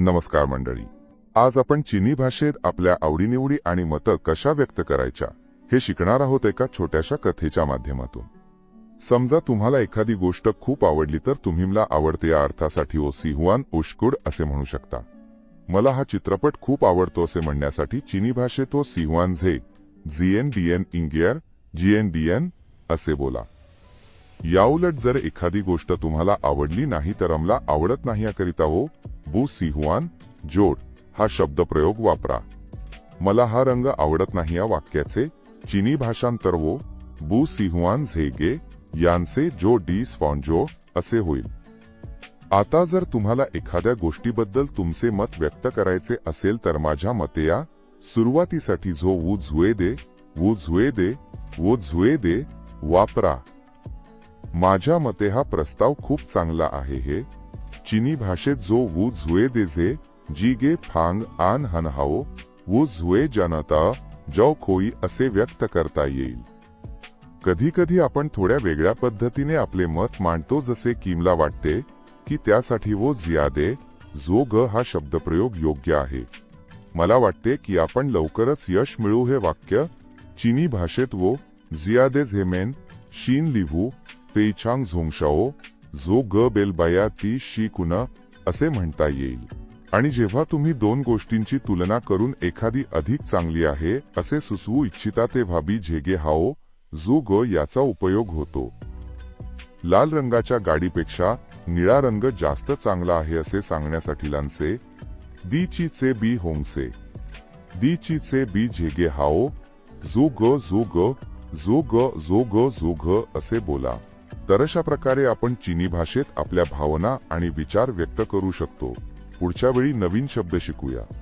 नमस्कार मंडळी. आज आपण चिनी भाषेत आपल्या आवडीनिवडी आणि मतं कशा व्यक्त करायच्या हे शिकणार आहोत एका छोट्याशा कथेच्या माध्यमातून. समजा तुम्हाला एखादी गोष्ट खूप आवडली तर तुम्ही मला आवडते या अर्थासाठी ओ सिहुआन उश्कुड असे म्हणू शकता. मला हा चित्रपट खूप आवडतो असे म्हणण्यासाठी चिनी भाषेत ओ सिहुआन झे झीएन डीएन इंगियर जीएन डीएन असे बोला. याउलट जर एखादी गोष्ट तुम्हाला आवडली नाही तर आम्हाला आवडत नाही याकरिता हो बू सिहुआन जोड हा शब्दप्रयोग वापरा. मला हा रंग आवडत नाही या वाक्याचे चिनी भाषांतर वो बू सिहुआन झेगे यांचे जो डी स्पॉन्जो असे होईल. आता जर तुम्हाला एखाद्या गोष्टीबद्दल तुमचे मत व्यक्त करायचे असेल तर माझ्या मते या सुरुवातीसाठी जो वू झुए दे वू झुए दे वो झुए दे वापरा. माझ्या मते हा प्रस्ताव खूप चांगला आहे हे चिनी भाषेत जो वू झुए देजे जी गे फांग आन हनहाओ वू झुए जनता जौ खोई असे व्यक्त करता येईल. कधी कधी आपण थोड्या वेगळ्या पद्धतीने आपले मत मांडतो जसे किमला वाटते की त्यासाठी वो जियादे जो ग हा शब्दप्रयोग योग्य आहे. मला वाटते की आपण लवकरच यश मिळू हे वाक्य चिनी भाषेत वो जियादे झेमेन शीन लिव्हू फेछांग झोंगशाओ जो ग बेलबाया ती शी कुन असे म्हणता येईल. आणि जेव्हा तुम्ही दोन गोष्टींची तुलना करून एखादी अधिक चांगली आहे असे सुचवू इच्छिता तेव्हा बी झेगे हाओ जो ग याचा उपयोग होतो. लाल रंगाच्या गाडीपेक्षा निळा रंग जास्त चांगला आहे असे सांगण्यासाठी लांसे दी ची चे बी होंगसे. दी ची चे बी झेगे हाओ जो ग जो ग जो ग जो ग जो घ असे बोला. तर अशा प्रकारे आपण चिनी भाषेत आपल्या भावना आणि विचार व्यक्त करू शकतो. पुढच्या वेळी नवीन शब्द शिकूया.